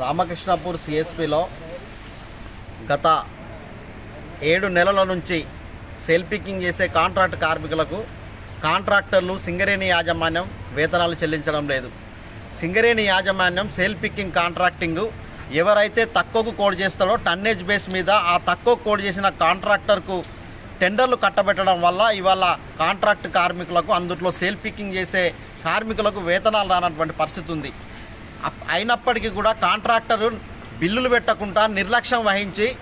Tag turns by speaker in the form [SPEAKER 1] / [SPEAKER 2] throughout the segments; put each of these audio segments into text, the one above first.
[SPEAKER 1] రామకృష్ణపూర్ సిఎస్పిలో గత ఏడు నెలల నుంచి సెల్ పికింగ్ చేసే కాంట్రాక్ట్ కార్మికులకు కాంట్రాక్టర్లు సింగరేణి యాజమాన్యం వేతనాలు చెల్లించడం లేదు. సింగరేణి యాజమాన్యం సెల్ పికింగ్ కాంట్రాక్టింగ్ ఎవరైతే తక్కువకు కోడ్ చేస్తాడో టన్నేజ్ బేస్ మీద ఆ తక్కువ కోడ్ చేసిన కాంట్రాక్టర్కు టెండర్లు కట్టబెట్టడం వల్ల ఇవాళ కాంట్రాక్ట్ కార్మికులకు అందుట్లో సేల్ పికింగ్ చేసే కార్మికులకు వేతనాలు రానటువంటి పరిస్థితి ఉంది. అప్- అయినప్పటికీ కూడా కాంట్రాక్టరు బిల్లులు పెట్టకుండా నిర్లక్ష్యం వహించి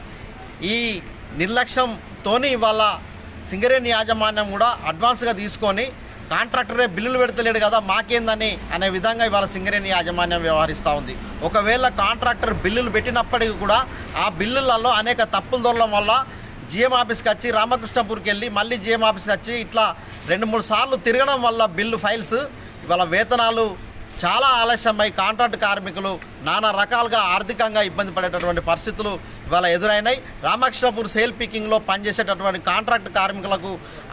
[SPEAKER 1] ఈ నిర్లక్ష్యంతోని ఇవాళ సింగరేణి యాజమాన్యం కూడా అడ్వాన్స్గా తీసుకొని కాంట్రాక్టరే బిల్లులు పెడతలేడు కదా మాకేందని అనే విధంగా ఇవాళ సింగరేణి యాజమాన్యం వ్యవహరిస్తూ ఉంది. ఒకవేళ కాంట్రాక్టర్ బిల్లులు పెట్టినప్పటికీ కూడా ఆ బిల్లులలో అనేక తప్పులు దొరకడం వల్ల జిఎం ఆఫీస్కి వచ్చి రామకృష్ణపూర్కి వెళ్ళి మళ్ళీ జిఎం ఆఫీస్కి వచ్చి ఇట్లా రెండు మూడు సార్లు తిరగడం వల్ల బిల్లు ఫైల్స్ ఇవాళ వేతనాలు చాలా ఆలస్యమై కాంట్రాక్ట్ కార్మికులు నానా రకాలుగా ఆర్థికంగా ఇబ్బంది పడేటటువంటి పరిస్థితులు ఇవాళ ఎదురైనాయి. రామకృష్ణపూర్ సేల్ పికింగ్లో పనిచేసేటటువంటి కాంట్రాక్ట్ కార్మికులకు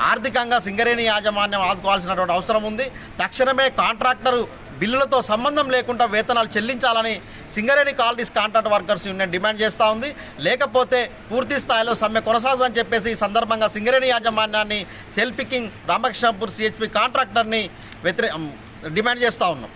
[SPEAKER 1] ఆర్థికంగా సింగరేణి యాజమాన్యం ఆదుకోవాల్సినటువంటి అవసరం ఉంది. తక్షణమే కాంట్రాక్టరు బిల్లులతో సంబంధం లేకుండా వేతనాలు చెల్లించాలని Singareni colonies contract workers union demand చేస్తూ ఉంది. లేకపోతే పూర్తి స్థాయిలో సమ్మె కొనసాగుదని చెప్పేసి ఈ సందర్భంగా సింగరేణి యాజమాన్యాన్ని సెల్ పికింగ్ రామకృష్ణపూర్ సిహెచ్పి కాంట్రాక్టర్ని వ్యతిరే డిమాండ్ చేస్తూ ఉన్నాం.